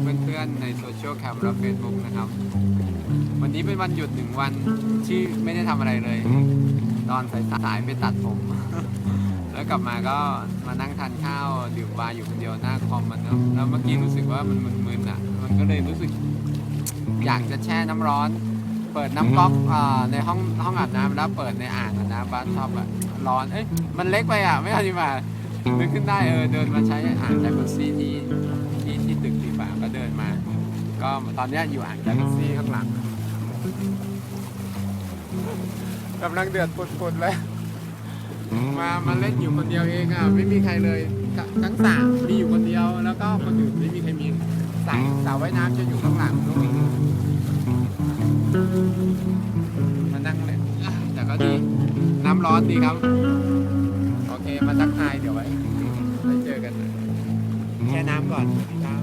เพื่อนๆในโซเชียลแคมและเฟซบุ๊กนะครับ วันนี้เป็นวันหยุดหนึ่งวันที่ไม่ได้ทำอะไรเลยนอนสายๆไปตัดผม แล้วกลับมาก็มานั่งทานข้าวดื่มวายอยู่คนเดียวหน้าคอมมันเนาะแล้วเมื่อกี้รู้สึกว่ามันมึนๆอะ มันก็เลยรู้สึก อยากจะแช่น้ำร้อน เปิดน้ำก๊อกอ่าในห้องห้องอาบน้ำแล้วเปิดในอ่างอะนะบ้านชอบอะร้อนเอ้ยมันเล็กไปอะไม่เอาดีกว่านึกขึ้นได้เออเดินมาใช้อ่างจากุซี่ที่ที่ ก็ตอนเนี้ยอยู่อ่างจากุซี่ข้างหลังกำลังเดือดปุดๆเลยมามาเล่นอยู่คนเดียวเองอะไม่มีใครเลยททั้งสระมีอยู่คนเดียวแล้วก็คนอื่นไม่มีใครมีสระสระว่ายน้ำจะอยู่ข้างหลังนู้นมานั่งเล่นอะแต่ก็ดีน้ำร้อนดีครับ โอเคมาทักทายเดี๋ยวไว้ไว้เจอกันนะแช่น้ำก่อนสวัสดีครับ